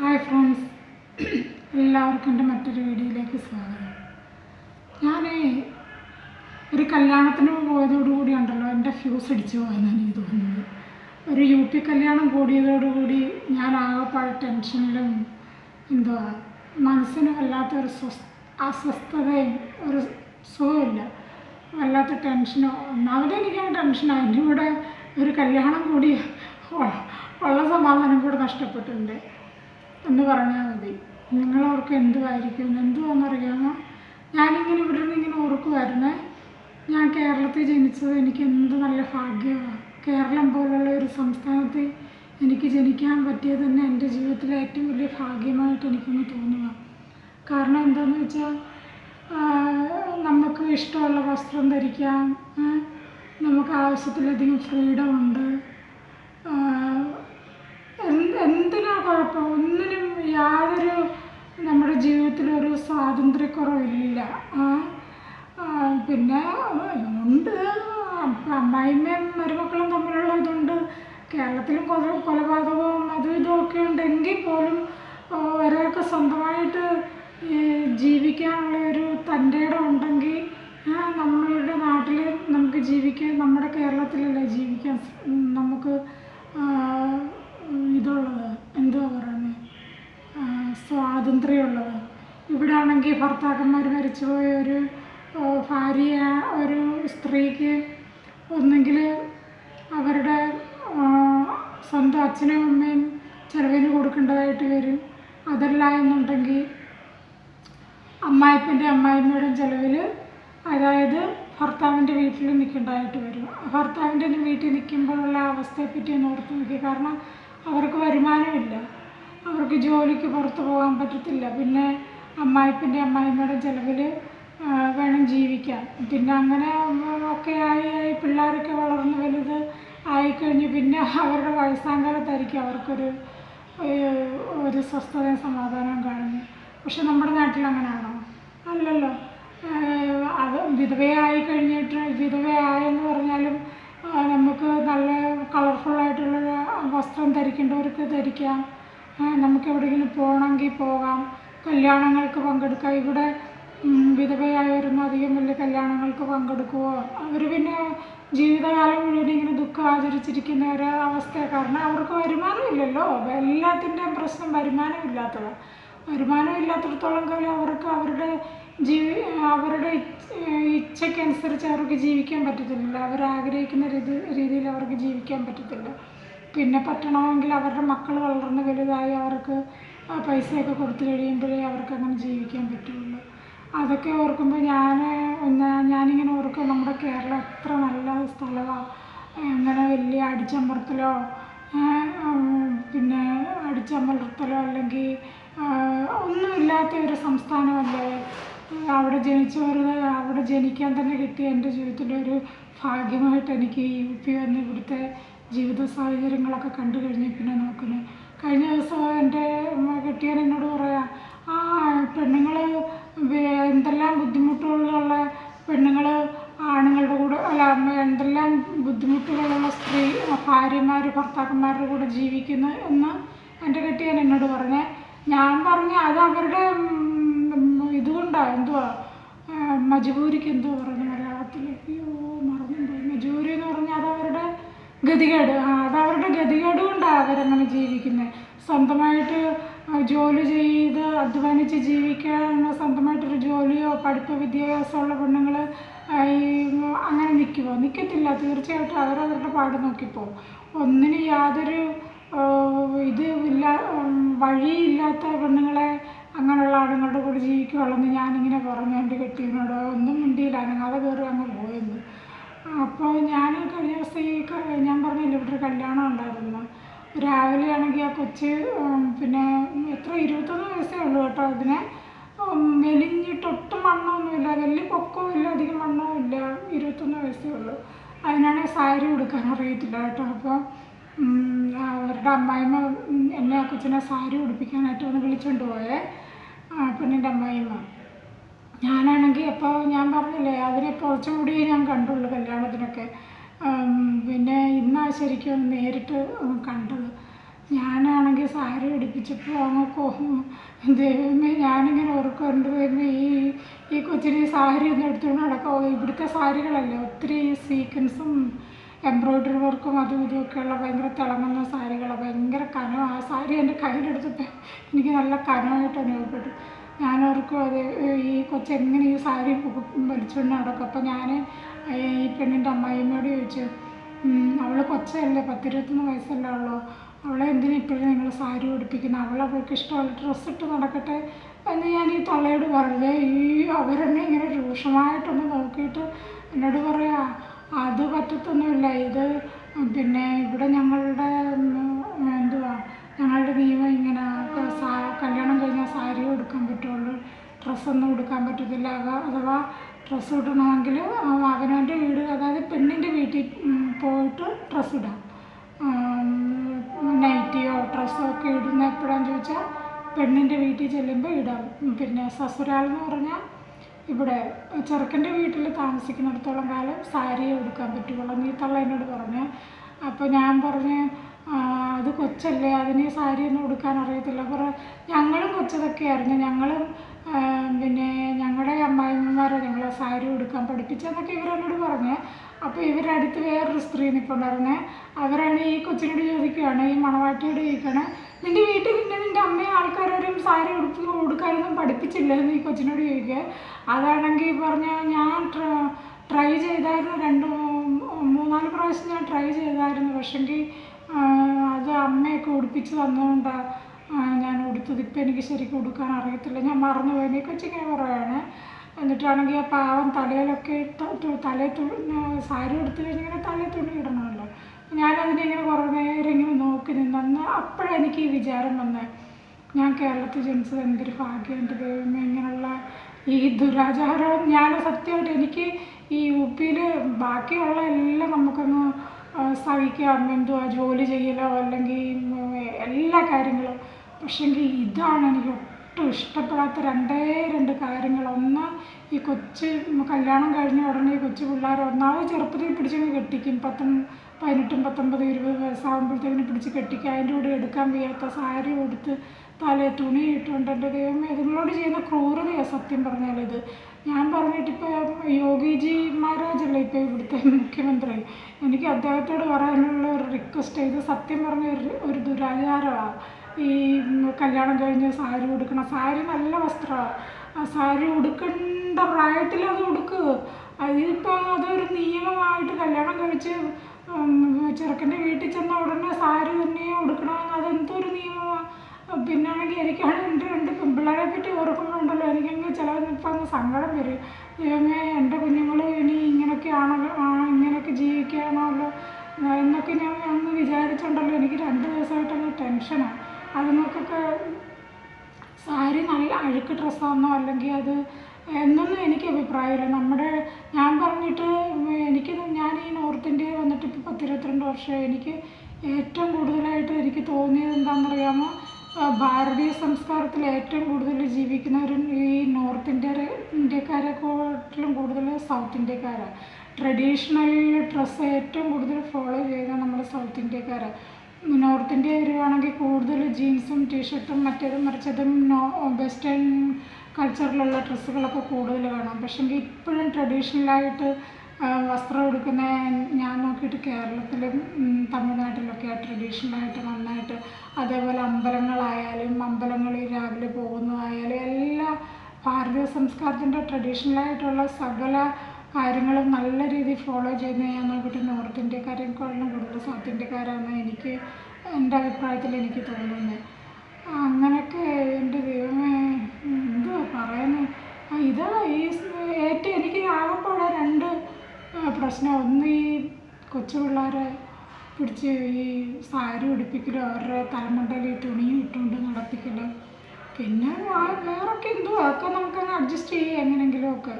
Hi friends. എല്ലാവർക്കും എന്റെ മറ്റൊരു വീഡിയോയിലേക്ക് സ്വാഗതം. ഞാൻ ഒരു കല്യാണത്തിന് പോയതോടുകൂടി ഉണ്ടല്ലോ എന്റെ ഫ്യൂസ് അടിച്ചു പോയെന്നാണ് എനിക്ക് തോന്നുന്നത്. ഒരു യു പി കല്യാണം കൂടിയതോടുകൂടി ഞാൻ ആകെപ്പാട് ടെൻഷനിലും എന്തുവാ മനസ്സിന് വല്ലാത്തൊരു സ്വസ് അസ്വസ്ഥതയും ഒരു സുഖമില്ല വല്ലാത്ത ടെൻഷനോ ഒന്നാമതേ എനിക്കാണ് ടെൻഷനാണ് എന്റെ കൂടെ ഒരു കല്യാണം കൂടി ഉള്ള സമാധാനം കൂടെ നഷ്ടപ്പെട്ടിട്ടുണ്ട്. എന്ന് പറഞ്ഞാൽ മതി. നിങ്ങളവർക്ക് എന്തുമായിരിക്കും എന്തുവാണെന്നറിയാമോ ഞാനിങ്ങനെ ഇവിടെ നിന്ന് ഇങ്ങനെ ഓർക്കുമായിരുന്നേ ഞാൻ കേരളത്തിൽ ജനിച്ചത് എനിക്ക് എന്ത് നല്ല ഭാഗ്യമാണ് കേരളം പോലുള്ള ഒരു സംസ്ഥാനത്ത് എനിക്ക് ജനിക്കാൻ പറ്റിയത് തന്നെ എന്റെ ജീവിതത്തിലെ ഏറ്റവും വലിയ ഭാഗ്യമായിട്ട് എനിക്കൊന്ന് തോന്നുക. കാരണം എന്താണെന്ന് വെച്ചാൽ നമുക്ക് ഇഷ്ടമുള്ള വസ്ത്രം ധരിക്കാം നമുക്ക് ആവശ്യത്തിലധികം ഫ്രീഡം ഉണ്ട് ആഹ് എന്ത് കുഴപ്പം ഒന്നിനും യാതൊരു നമ്മുടെ ജീവിതത്തിലൊരു സ്വാതന്ത്ര്യക്കുറവില്ല. പിന്നെ ഉണ്ട്. അമ്മായിമ്മയും മരുമക്കളും തമ്മിലുള്ള ഇതുണ്ട്. കേരളത്തിലും കൊല കൊലപാതകവും അതും ഇതുമൊക്കെ ഉണ്ടെങ്കിൽ പോലും ഒരാൾക്ക് സ്വന്തമായിട്ട് ജീവിക്കാനുള്ള ഒരു തന്റെ ഇടം ഉണ്ടെങ്കിൽ നമ്മളുടെ നാട്ടിൽ നമുക്ക് ജീവിക്കാൻ നമ്മുടെ കേരളത്തിലല്ലേ ജീവിക്കാൻ നമുക്ക് ഇതുള്ളത്. എന്തുവാ പറയുന്നത് സ്വാതന്ത്ര്യമുള്ളത്. ഇവിടെ ആണെങ്കിൽ ഭർത്താക്കന്മാർ മരിച്ചുപോയ ഒരു ഭാര്യ ഒരു സ്ത്രീക്ക് ഒന്നെങ്കിൽ അവരുടെ സ്വന്തം അച്ഛനും അമ്മയും ചിലവിന് കൊടുക്കേണ്ടതായിട്ട് വരും. അതല്ല എന്നുണ്ടെങ്കിൽ അമ്മായിപ്പന്റെ അമ്മായിമ്മയുടെ ചിലവിൽ അതായത് ഭർത്താവിന്റെ വീട്ടിൽ നിൽക്കേണ്ടതായിട്ട് വരും. ഭർത്താവിന്റെ വീട്ടിൽ നിൽക്കുമ്പോഴുള്ള അവസ്ഥയെപ്പറ്റി ഒന്ന് ഓർത്ത് നോക്കി കാരണം അവർക്ക് വരുമാനമില്ല. അവർക്ക് ജോലിക്ക് പുറത്ത് പോകാൻ പറ്റത്തില്ല. പിന്നെ അമ്മായിപ്പന്റെ അമ്മായിമ്മയുടെ ചിലവിൽ വേണം ജീവിക്കാൻ. പിന്നെ അങ്ങനെ ഒക്കെ ആയി ആയി പിള്ളേരൊക്കെ വളർന്ന് വലുത് ആയിക്കഴിഞ്ഞ് പിന്നെ അവരുടെ വയസ്സാം കാലത്തായിരിക്കും അവർക്കൊരു ഒരു സ്വസ്ഥതയും സമാധാനവും കാണുന്നത്. പക്ഷെ നമ്മുടെ നാട്ടിൽ അങ്ങനെയാണോ? അല്ലല്ലോ. അത് വിധവയായി കഴിഞ്ഞിട്ട് വിധവയായെന്ന് പറഞ്ഞാലും കളർഫുള്ളായിട്ടുള്ള വസ്ത്രം ധരിക്കേണ്ടവർക്ക് ധരിക്കാം. നമുക്ക് എവിടെയെങ്കിലും പോകണമെങ്കിൽ പോകാം. കല്യാണങ്ങൾക്ക് പങ്കെടുക്കാം. ഇവിടെ വിധവയായവരൊന്നും അധികം വലിയ കല്യാണങ്ങൾക്ക് പങ്കെടുക്കുവോ? അവർ പിന്നെ ജീവിതകാലം മുഴുവൻ ഇങ്ങനെ ദുഃഖം ആചരിച്ചിരിക്കുന്ന ഒരു അവസ്ഥ കാരണം അവർക്ക് വരുമാനമില്ലല്ലോ എല്ലാത്തിന്റെയും പ്രശ്നം വരുമാനമില്ലാത്തതാണ് വരുമാനമില്ലാത്തടത്തോളം കാലം അവർക്ക് അവരുടെ ജീവി അവരുടെ ഇച്ഛ- ഇച്ഛയ്ക്കനുസരിച്ച് അവർക്ക് ജീവിക്കാൻ പറ്റത്തില്ല. അവർ ആഗ്രഹിക്കുന്ന രീതി രീതിയിൽ അവർക്ക് ജീവിക്കാൻ പറ്റത്തില്ല. പിന്നെ പറ്റണമെങ്കിൽ അവരുടെ മക്കൾ വളർന്ന് വലുതായി അവർക്ക് പൈസയൊക്കെ കൊടുത്തു കഴിയുമ്പോഴേ അവർക്ക് അങ്ങനെ ജീവിക്കാൻ പറ്റുള്ളൂ. അതൊക്കെ ഓർക്കുമ്പോൾ ഞാൻ ഒന്ന് ഞാനിങ്ങനെ ഓർക്കും നമ്മുടെ കേരളം എത്ര നല്ല സ്ഥലമാണ് അങ്ങനെ വലിയ അടിച്ചമർത്തലോ പിന്നെ അടിച്ചമർത്തലോ അല്ലെങ്കിൽ ഒന്നുമില്ലാത്ത ഒരു സംസ്ഥാനമല്ലേ? അവിടെ ജനിച്ചവർ അവിടെ ജനിക്കാൻ തന്നെ കിട്ടിയ എന്റെ ജീവിതത്തിലെ ഒരു ഭാഗ്യമായിട്ട് എനിക്ക് യു പി വന്ന് ഇവിടുത്തെ ജീവിത സാഹചര്യങ്ങളൊക്കെ കണ്ടു കഴിഞ്ഞ് പിന്നെ നോക്കുന്നത് കഴിഞ്ഞ ദിവസം എന്റെ കെട്ടിയാൻ എന്നോട് പറയാം ആ പെണ്ണുങ്ങൾ എന്തെല്ലാം ബുദ്ധിമുട്ടുകളുള്ള പെണ്ണുങ്ങൾ ആണുങ്ങളുടെ കൂടെ അല്ല എന്തെല്ലാം ബുദ്ധിമുട്ടുകളുള്ള സ്ത്രീ ഭാര്യമാർ ഭർത്താക്കന്മാരുടെ കൂടെ ജീവിക്കുന്നു? എന്ന് എന്റെ കെട്ടിയാൻ എന്നോട് പറഞ്ഞേ ഞാൻ പറഞ്ഞ അത് അവരുടെ ഇതുകൊണ്ടാണ് എന്തുവാ മജബൂരിക്ക് എന്തോ പറഞ്ഞു മലയാളത്തിൽ അയ്യോ മറന്നു പോയി മജബൂരി എന്ന് പറഞ്ഞാൽ അത് അവരുടെ ഗതികേട്. ആ അത് അവരുടെ ഗതികേട് കൊണ്ടാണ് അവരങ്ങനെ ജീവിക്കുന്നത് സ്വന്തമായിട്ട് ജോലി ചെയ്ത് അധ്വാനിച്ച് ജീവിക്കാൻ സ്വന്തമായിട്ടൊരു ജോലിയോ പഠിപ്പോ വിദ്യാഭ്യാസമുള്ള പെണ്ണുങ്ങൾ അങ്ങനെ നിൽക്കുമോ നിൽക്കത്തില്ല തീർച്ചയായിട്ടും അവരവരുടെ പാട് നോക്കിപ്പോവും. ഒന്നിന് യാതൊരു ഇത് ഇല്ല വഴിയില്ലാത്ത പെണ്ണുങ്ങളെ അങ്ങനെയുള്ള ആണുങ്ങളുടെ കൂടെ ജീവിക്കുകയുള്ളെന്ന് ഞാനിങ്ങനെ പറഞ്ഞു എന്റെ കെട്ടിയനോട് ഒന്നും മിണ്ടിയില്ല. അനങ്ങാതെ കയറി അങ്ങ് പോയെന്ന്. അപ്പോൾ ഞാൻ കഴിഞ്ഞ ദിവസം ഈ ഞാൻ പറഞ്ഞില്ല ഇവിടെ ഒരു കല്യാണം ഉണ്ടായിരുന്നു. രാവിലെ ആണെങ്കിൽ ആ കൊച്ച് പിന്നെ എത്ര ഇരുപത്തൊന്ന് വയസ്സേ ഉള്ളൂ കേട്ടോ അതിനെ. മെലിഞ്ഞിട്ടൊട്ടും മണ്ണൊന്നുമില്ല വലിയ പൊക്കവും ഇല്ല അധികം മണ്ണവും ഇല്ല ഇരുപത്തൊന്ന് വയസ്സേ ഉള്ളൂ. അതിനാണെങ്കിൽ സാരി ഉടുക്കാൻ അറിയത്തില്ല കേട്ടോ. അപ്പോൾ അവരുടെ അമ്മായിമ്മ എന്നെ ആ കൊച്ചിനെ സാരി ഉടുപ്പിക്കാനായിട്ട് ഒന്ന് വിളിച്ചുകൊണ്ട് പോയേ. പിന്നെ പെണ്ണിന്റെ അമ്മായിമ്മ. ഞാനാണെങ്കിൽ അപ്പോൾ ഞാൻ പറഞ്ഞില്ലേ അവരിപ്പോൾ കുറച്ചും കൂടി ഞാൻ കണ്ടുള്ളൂ കല്യാണത്തിനൊക്കെ. പിന്നെ ഇന്നാ ശരിക്കും ഒന്ന് നേരിട്ട് കണ്ടത്. ഞാനാണെങ്കിൽ സാരി ഉടുപ്പിച്ചപ്പോൾ അങ്ങ് ദൈവമേ ഞാനിങ്ങനെ ഓർക്കുന്നുണ്ട് ദൈവമേ ഈ ഈ കൊച്ചിന് സാരി ഒന്നും എടുത്തുകൊണ്ട് നടക്കാമോ ഇവിടുത്തെ സാരികളല്ലേ ഒത്തിരി സീക്വൻസും എംബ്രോയ്ഡറി വർക്കും അതും ഇതുമൊക്കെയുള്ള ഭയങ്കര തിളങ്ങുന്ന സാരികളാണ് ഭയങ്കര കനം. ആ സാരി എന്റെ കയ്യിലെടുത്തപ്പോൾ എനിക്ക് നല്ല കനമായിട്ട് അനുഭവപ്പെട്ടു. ഞാൻ ഓർക്കും അത് ഈ കൊച്ചെങ്ങനെ ഈ സാരി വലിച്ചുകൊണ്ട് നടക്കും. അപ്പോൾ ഞാൻ ഈ പെണ്ണിന്റെ അമ്മായിയമ്മയോട് ചോദിച്ചു അവൾ കൊച്ചല്ലേ പത്തിരുപത്തൊന്ന് വയസ്സല്ലേ ഉള്ളൂ. അവളെ എന്തിനാ ഇപ്പോഴും നിങ്ങൾ സാരി ഉടുപ്പിക്കുന്നത് അവളെ അവൾക്ക് ഇഷ്ടമുള്ള ഡ്രസ്സ് ഇട്ട് നടക്കട്ടെ? എന്ന് ഞാൻ ഈ തള്ളയോട് പറഞ്ഞു ഈ അവരെന്നെ ഇങ്ങനെ രൂക്ഷമായിട്ടൊന്ന് നോക്കിയിട്ട് എന്നോട് പറയാ അത് പറ്റത്തൊന്നുമില്ല. ഇത് പിന്നെ ഇവിടെ ഞങ്ങളുടെ എന്തുവാ ഞങ്ങളുടെ നിയമം ഇങ്ങനെ കല്യാണം കഴിഞ്ഞാൽ സാരി ഉടുക്കാൻ പറ്റുള്ളൂ ഡ്രസ്സൊന്നും ഉടുക്കാൻ പറ്റത്തില്ല. അഥവാ ഡ്രസ്സ് ഇടണമെങ്കിൽ അവനവന്റെ വീട് അതായത് പെണ്ണിന്റെ വീട്ടിൽ പോയിട്ട് ഡ്രസ്സ് ഇടാം. നൈറ്റിയോ ഡ്രസ്സോ ഒക്കെ ഇടുന്ന എപ്പോഴാന്ന് ചോദിച്ചാൽ പെണ്ണിന്റെ വീട്ടിൽ ചെല്ലുമ്പോൾ ഇടാം. പിന്നെ സസുരാൾ എന്ന് പറഞ്ഞാൽ ഇവിടെ ചെറുക്കന്റെ വീട്ടിൽ താമസിക്കുന്നിടത്തോളം കാലം സാരിയെ എടുക്കാൻ പറ്റുള്ളൂ നീ തള്ള എന്നോട് പറഞ്ഞു. അപ്പോൾ ഞാൻ പറഞ്ഞ് "ആ, അത് കൊച്ചല്ലേ? അതിന് സാരിയൊന്നും ഉടുക്കാൻ അറിയത്തില്ല. കുറേ ഞങ്ങളും കൊച്ചതൊക്കെയായിരുന്നു. ഞങ്ങളും പിന്നെ ഞങ്ങളുടെ അമ്മായിമ്മമാരെ ഞങ്ങളെ സാരി ഉടുക്കാൻ പഠിപ്പിച്ചെന്നൊക്കെ ഇവരെന്നോട് പറഞ്ഞ്. അപ്പോൾ ഇവരുടെ അടുത്ത് വേറൊരു സ്ത്രീ നിൽപ്പുണ്ടായിരുന്നേ അവരാണ് ഈ കൊച്ചിനോട് ചോദിക്കുകയാണ് ഈ മണവാട്ടിയോട് ചോദിക്കുകയാണ് നിന്റെ വീട്ടിൽ നിന്നെ നിന്റെ അമ്മയും ആൾക്കാരും സാരി ഉടുപ്പ് ഉടുക്കാനൊന്നും പഠിപ്പിച്ചില്ല? ഈ കൊച്ചിനോട് ചോദിക്കുക അതാണെങ്കിൽ പറഞ്ഞ ഞാൻ ട്രൈ ചെയ്തായിരുന്നു രണ്ട് മൂന്നാൽ പ്രാവശ്യം ഞാൻ ട്രൈ ചെയ്തായിരുന്നു. പക്ഷെങ്കിൽ അത് അമ്മയൊക്കെ ഉടുപ്പിച്ച് തന്നുകൊണ്ടാണ് ഞാൻ ഉടുത്തത്. ഇപ്പം എനിക്ക് ശരിക്കും ഉടുക്കാൻ അറിയത്തില്ല. ഞാൻ മറന്നുപോയി. നീ കൊച്ചിങ്ങനെ പറയുകയാണ് എന്നിട്ടാണെങ്കിൽ ആ പാവം തലയിലൊക്കെ തലയിൽ തുണി സാരി എടുത്തു കഴിഞ്ഞാൽ തലയിൽ തുണി ഇടണമല്ലോ. ഞാനതിനെ ഇങ്ങനെ കുറേ നേരം ഇങ്ങനെ നോക്കി നിന്നു. അപ്പോഴാണ് എനിക്ക് ഈ വിചാരം വന്നത് ഞാൻ കേരളത്തിൽ ജനിച്ചത് എന്തൊരു ഭാഗ്യം എന്റെ ദൈവമേ ഇങ്ങനെയുള്ള ഈ ദുരാചാരവും. ഞാൻ സത്യമായിട്ട് എനിക്ക് ഈ യു പിയിൽ ബാക്കിയുള്ള എല്ലാം നമുക്കങ്ങ് ആ, സഹിക്കാം എന്തുവാ ജോലി ചെയ്യലോ അല്ലെങ്കിൽ എല്ലാ കാര്യങ്ങളും. പക്ഷെങ്കിൽ ഇതാണ് എനിക്ക് ഒട്ടും ഇഷ്ടപ്പെടാത്ത രണ്ടേ രണ്ട് കാര്യങ്ങൾ. ഒന്ന് ഈ കൊച്ചു കല്യാണം കഴിഞ്ഞ ഉടനെ ഈ കൊച്ചു പിള്ളേർ ഒന്നാമത് ചെറുപ്പത്തിൽ പിടിച്ചങ്ങ് കെട്ടിക്കും. പത്തും പതിനെട്ടും പത്തൊമ്പത് ഇരുപത് വയസ്സാകുമ്പോഴത്തേക്കിന് പിടിച്ച് കെട്ടിക്കുക അതിന്റെ കൂടെ എടുക്കാൻ വയ്യാത്ത സാരി ഉടുത്ത് തലേ തുണി ഇട്ടുകൊണ്ട് എന്റെ ദൈവമേ ഇതുങ്ങളോട് ചെയ്യുന്ന ക്രൂരതയാണ് സത്യം പറഞ്ഞാൽ ഇത്. ഞാൻ പറഞ്ഞിട്ടിപ്പോൾ യോഗിജി മഹാരാജല്ലേ ഇപ്പോൾ ഇവിടുത്തെ മുഖ്യമന്ത്രി? എനിക്ക് അദ്ദേഹത്തോട് പറയാനുള്ള ഒരു റിക്വസ്റ്റ് ഇത് സത്യം പറഞ്ഞ ഒരു ഒരു ദുരാചാരമാണ് ഈ കല്യാണം കഴിഞ്ഞ് സാരി ഉടുക്കണം സാരി നല്ല വസ്ത്രമാണ് ആ സാരി ഉടുക്കേണ്ട പ്രായത്തിൽ അത് ഉടുക്കുക അതിപ്പോൾ അതൊരു നിയമമായിട്ട് കല്യാണം കഴിച്ച് ചെറുക്കന്റെ വീട്ടിൽ ചെന്ന ഉടനെ സാരി തന്നെ ഉടുക്കണമെന്ന് അതെന്തൊരു നിയമമാണ് പിന്നാണെങ്കിൽ എനിക്കാണെങ്കിൽ എന്റെ രണ്ട് പെൺപിള്ളേരെ പറ്റി ഓർക്കുന്നുണ്ടല്ലോ. എനിക്കെങ്കിൽ ചില ഇപ്പം സങ്കടം വരും. ദൈവമേ എന്റെ കുഞ്ഞുങ്ങൾ ഇനി ഇങ്ങനെയൊക്കെ ആണല്ലോ ഇങ്ങനെയൊക്കെ ജീവിക്കുകയാണല്ലോ എന്നൊക്കെ ഞാൻ അന്ന് വിചാരിച്ചുണ്ടല്ലോ എനിക്ക് രണ്ട് ദിവസമായിട്ടങ്ങ് ടെൻഷനാണ് അതുങ്ങൾക്കൊക്കെ സാരി നല്ല അഴുക്ക് ഡ്രസ്സാണെന്നോ അല്ലെങ്കിൽ അത് എന്നൊന്നും എനിക്ക് അഭിപ്രായമില്ല. നമ്മുടെ ഞാൻ പറഞ്ഞിട്ട് എനിക്ക് ഞാൻ ഈ നോർത്ത് ഇന്ത്യയിൽ വന്നിട്ട് ഇപ്പോൾ പത്തിരുപത്തിരണ്ട് വർഷമായി എനിക്ക് ഏറ്റവും കൂടുതലായിട്ട് എനിക്ക് തോന്നിയത് എന്താണെന്നറിയാമോ? ഭാരതീയ സംസ്കാരത്തിൽ ഏറ്റവും കൂടുതൽ ജീവിക്കുന്നവരും ഈ നോർത്ത് ഇന്ത്യ ഇന്ത്യക്കാരെക്കാട്ടിലും കൂടുതൽ സൗത്ത് ഇന്ത്യക്കാരാണ് ട്രഡീഷണൽ ഡ്രസ്സ് ഏറ്റവും കൂടുതൽ ഫോളോ ചെയ്യുന്ന നമ്മൾ സൗത്ത് ഇന്ത്യക്കാരാണ് നോർത്ത് ഇന്ത്യ വരുവാണെങ്കിൽ കൂടുതൽ ജീൻസും ടീഷർട്ടും മറ്റേതും മറിച്ചതും നോ വെസ്റ്റേൺ കൾച്ചറിലുള്ള ഡ്രസ്സുകളൊക്കെ കൂടുതൽ കാണാം. പക്ഷെങ്കിൽ ഇപ്പോഴും ട്രഡീഷണലായിട്ട് വസ്ത്രം ഉടുക്കുന്ന ഞാൻ നോക്കിയിട്ട് കേരളത്തിലും തമിഴ്നാട്ടിലൊക്കെ ട്രഡീഷണലായിട്ട് നന്നായിട്ട് അതേപോലെ അമ്പലങ്ങളായാലും അമ്പലങ്ങളിൽ രാവിലെ പോകുന്നതായാലും എല്ലാ ഭാരതീയ സംസ്കാരത്തിന്റെ ട്രഡീഷണലായിട്ടുള്ള സകല കാര്യങ്ങളും നല്ല രീതിയിൽ ഫോളോ ചെയ്യുന്ന ഞാൻ നോക്കിയിട്ട് നോർത്ത് ഇന്ത്യക്കാരെക്കാളും കൂടുതൽ സൗത്ത് ഇന്ത്യക്കാരാണ് എനിക്ക് എന്റെ അഭിപ്രായത്തിൽ എനിക്ക് തോന്നുന്നത്. അങ്ങനെയൊക്കെ എന്റെ ദൈവമേ എന്തുവാ പറയുന്നത് പ്രശ്നം. ഒന്ന് ഈ കൊച്ചു പിള്ളേരെ പിടിച്ച് ഈ സാരി ഉടുപ്പിക്കലും അവരുടെ തലമുണ്ടയിൽ ഈ തുണിയും ഇട്ടുകൊണ്ട് നടപ്പിക്കലും പിന്നെ വേറൊക്കെ എന്തോ അതൊക്കെ നമുക്കങ്ങ് അഡ്ജസ്റ്റ് ചെയ്യാം എങ്ങനെയെങ്കിലും ഒക്കെ.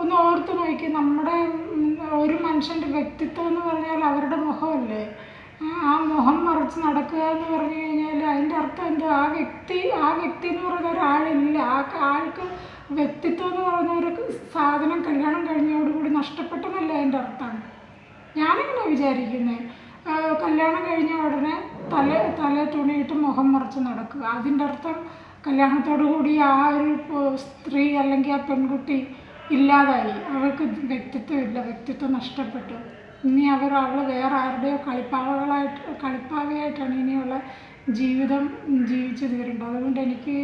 ഒന്ന് ഓർത്ത് നോക്കി നമ്മുടെ ഒരു മനുഷ്യന്റെ വ്യക്തിത്വം എന്ന് പറഞ്ഞാൽ അവരുടെ മുഖമല്ലേ? ആ മുഖം മറച്ച് നടക്കുക എന്ന് പറഞ്ഞു കഴിഞ്ഞാൽ അതിന്റെ അർത്ഥം എന്തോ ആ വ്യക്തി ആ വ്യക്തി എന്ന് പറയുന്ന ഒരാളില്ല. ആ ആൾക്ക് വ്യക്തിത്വം എന്ന് പറയുന്ന ഒരു സാധനം കല്യാണം കഴിഞ്ഞതോടുകൂടി നഷ്ടപ്പെട്ടെന്നല്ല എന്റെ അർത്ഥം? ഞാനിങ്ങനെ വിചാരിക്കുന്നത് കല്യാണം കഴിഞ്ഞ ഉടനെ തല തല തുണിയിട്ട് മുഖം മറച്ച് നടക്കുക. അതിന്റെ അർത്ഥം കല്യാണത്തോടു കൂടി ആ ഒരു സ്ത്രീ അല്ലെങ്കിൽ ആ പെൺകുട്ടി ഇല്ലാതായി. അവൾക്ക് വ്യക്തിത്വമില്ല വ്യക്തിത്വം നഷ്ടപ്പെട്ടു. ഇനി അവർ അവൾ വേറെ ആരുടെയോ കളിപ്പാവകളായിട്ട് കളിപ്പാവയായിട്ടാണ് ഇനിയുള്ള ജീവിതം ജീവിച്ചു തീരേണ്ടത്. അതുകൊണ്ട് എനിക്ക്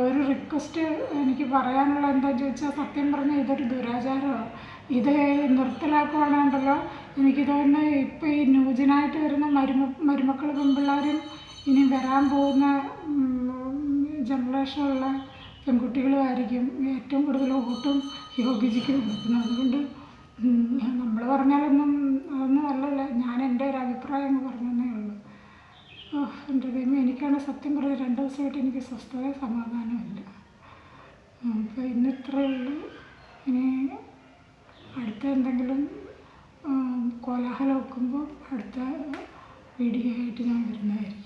ഒരു റിക്വസ്റ്റ് എനിക്ക് പറയാനുള്ള എന്താണെന്ന് ചോദിച്ചാൽ സത്യം പറഞ്ഞാൽ ഇതൊരു ദുരാചാരമാണ്. ഇത് നിർത്തലാക്കുവാണെന്നുണ്ടല്ലോ എനിക്ക് തോന്നുന്നു ഇപ്പോൾ ഈ ന്യൂജനായിട്ട് വരുന്ന മരുമ മരുമക്കൾ പെൺപിള്ളേരും ഇനി വരാൻ പോകുന്ന ജനറേഷനുള്ള പെൺകുട്ടികളുമായിരിക്കും ഏറ്റവും കൂടുതൽ ഊട്ടും യോഗിജിക്കും അതുകൊണ്ട് നമ്മൾ പറഞ്ഞാലൊന്നും അതൊന്നും അല്ലല്ല ഞാൻ എന്റെ ഒരു അഭിപ്രായം അങ്ങ് പറഞ്ഞതേ ഉള്ളൂ ഓഹ് എന്റെ ദൈവം എനിക്കാണ് സത്യം പറഞ്ഞ രണ്ട് ദിവസമായിട്ട് എനിക്ക് സ്വസ്ഥത സമാധാനമില്ല. അപ്പോൾ ഇന്നിത്രേ ഉള്ളൂ. ഇനി അടുത്ത എന്തെങ്കിലും കോലാഹലം വെക്കുമ്പോൾ അടുത്ത വീഡിയോ ആയിട്ട് ഞാൻ വരുന്നതായിരിക്കും.